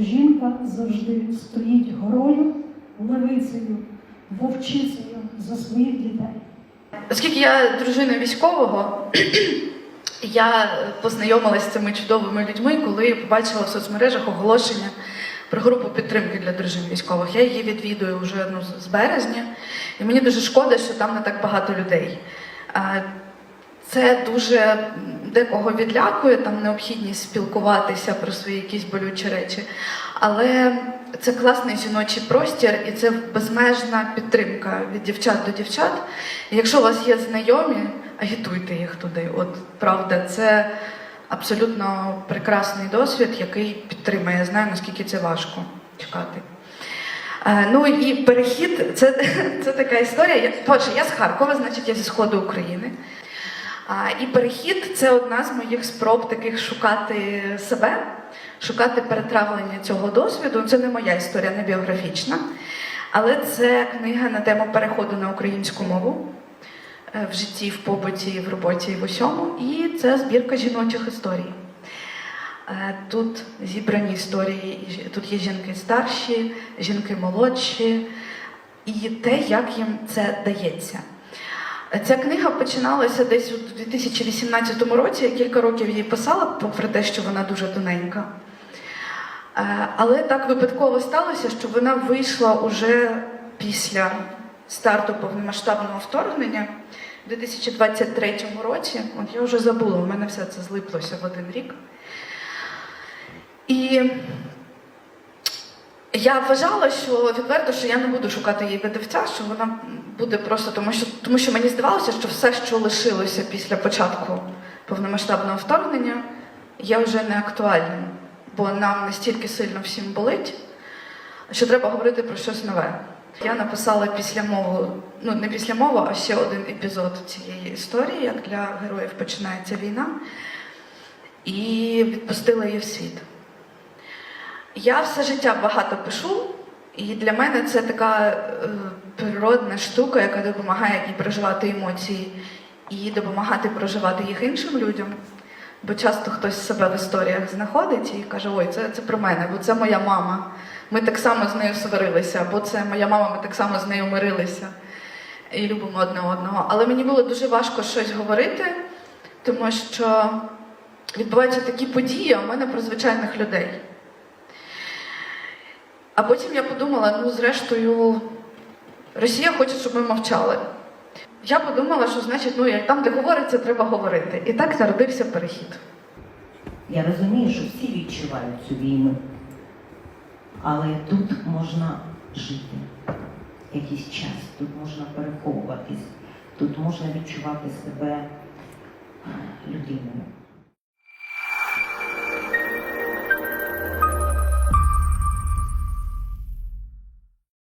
жінка завжди стоїть горою, левицею, вовчицею за своїх дітей. Оскільки я дружина військового, я познайомилася з цими чудовими людьми, коли побачила в соцмережах оголошення про групу підтримки для дружин військових. Я її відвідую вже ну, з березня, і мені дуже шкода, що там не так багато людей. Це дуже декого відлякує, там необхідність спілкуватися про свої якісь болючі речі. Але це класний жіночий простір і це безмежна підтримка від дівчат до дівчат. І якщо у вас є знайомі, агітуйте їх туди. От правда, це абсолютно прекрасний досвід, який підтримує. Я знаю, наскільки це важко чекати. Е, Ну і перехід це, це така історія. Отже, я з Харкова, значить, я зі сходу України. І перехід це одна з моїх спроб таких шукати себе, шукати перетравлення цього досвіду. Це не моя історія, не біографічна, але це книга на тему переходу на українську мову е, в житті, в побуті, в роботі і в усьому. І це збірка жіночих історій. Е, Тут зібрані історії, тут є жінки старші, жінки молодші, і те, як їм це дається. Ця книга починалася десь у 2018 році. Я кілька років її писала, попри те, що вона дуже тоненька. Е, Але так випадково сталося, що вона вийшла уже після старту повномасштабного вторгнення у 2023 році. От я вже забула, у мене все це злиплося в один рік. І я вважала, що відверто, що я не буду шукати її видавця, що вона буде просто тому, що тому що мені здавалося, що все, що лишилося після початку повномасштабного вторгнення, є вже не актуальним, бо нам настільки сильно всім болить, що треба говорити про щось нове. Я написала після мову, ну не після мови, а ще один епізод цієї історії, як для героїв починається війна, і відпустила її в світ. Я все життя багато пишу, і для мене це така е, природна штука, яка допомагає і проживати емоції, і допомагати проживати їх іншим людям. Бо часто хтось себе в історіях знаходить і каже: Ой, це, це про мене, бо це моя мама. Ми так само з нею сварилися, або це моя мама, ми так само з нею мирилися і любимо одне одного. Але мені було дуже важко щось говорити, тому що відбуваються такі події, в мене про звичайних людей. А потім я подумала: ну, зрештою, Росія хоче, щоб ми мовчали. Я подумала, що значить, ну як там, де говориться, треба говорити. І так народився перехід. Я розумію, що всі відчувають цю війну, але тут можна жити якийсь час, тут можна переховуватись, тут можна відчувати себе людиною.